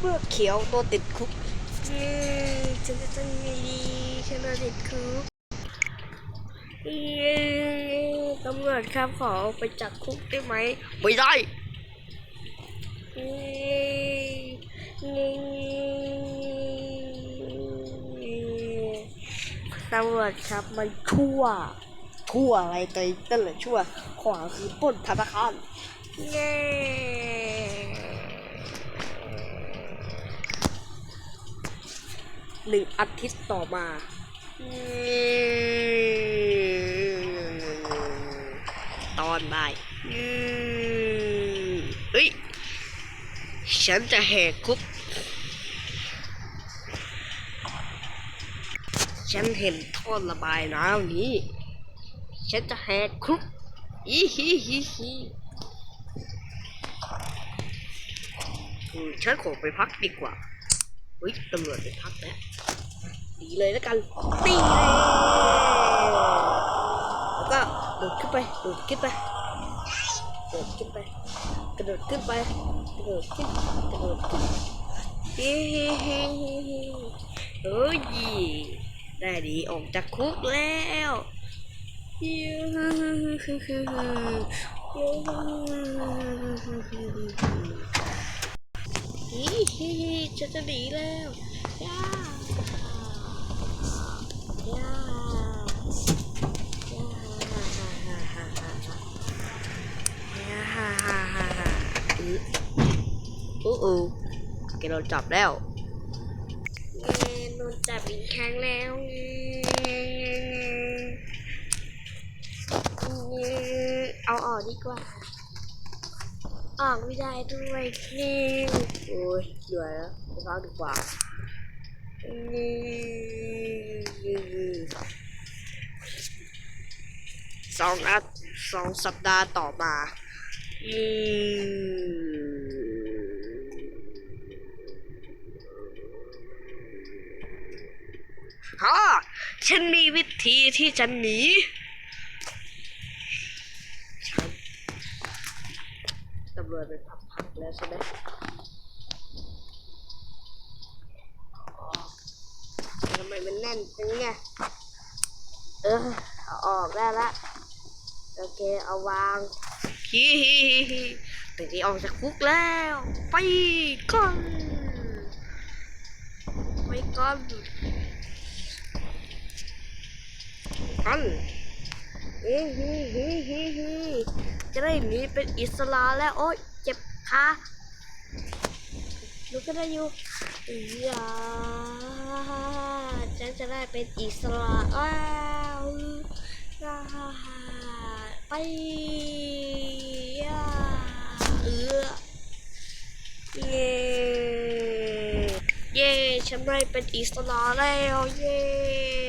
เมื่อเขียวตัวติดคุกเย้ฉันจะทำไงดีฉันโดนติดคุกเย้ตำรวจครับขอออกไปจากคุกได้ไหมไม่ได้เย้เย้ตำรวจครับมันชั่ว ชั่วอะไรตัวนั่นแหละชั่ว ขวาคือปล้นธนาคารเย้ หนึ่งอาทิตย์ต่อมาตอนบ่ายเฮ้ย ฉันจะแหกคุก ฉันเห็นท่อระบายน้ำนี้ ฉันจะแหกคุก อีฮีฮีฮีฉันขอไปพักดีกว่า เฮ้ยตำรวจไปพักแล้วดีเลยแล้วกันตีเลยแล้วก็โดดขึ้นไปโดดขึ้นไปโดดขึ้นไปกระโดดขึ้นไปกระโดดขึ้นกระโดดขึ้นเฮ้เฮ้เฮ้เฮ้เฮ้เฮ้ยได้ดีออกจากคุกแล้วยู ฮูฮูฮูฮูฮูยูฮูฮูฮูฮูฮิฮิฮิฉันจะหนีแล้วย่าย่าย่าฮ่าฮ่าฮ่าฮ่าฮ่าย่าฮ่าฮ่าฮ่าฮ่าอื้ออู้อู้แกโดนจับแล้วแกโดนจับอีกครั้งแล้วเอาออกดีกว่า ออกไม่ได้ด้วยนี่โอ้ยเหนื่อยแล้วไปพักดีกว่านี่สองอัดสองสัปดาห์ต่อมาอืมฮ่าฉันมีวิธีที่จะหนีฉัน ตำรวจไปพักพักแล้วใช่ไหมทำไมมันแน่นจังไงเออเอาออกได้ละ โอเค เอาวางฮิฮิฮิฮิเป็นที่ออกจากคุกแล้ว ไปก่อนไปก่อนกันฮ้ฮิฮิฮิฮิ จะได้หนีเป็นอิสระแล้วโอ๊ยเจ็บขาลุกก็ได้อยู่อย่าฉันจะได้เป็นอิสระแล้วไปเออเย้เย้ฉันได้เป็นอิสระแล้วเย้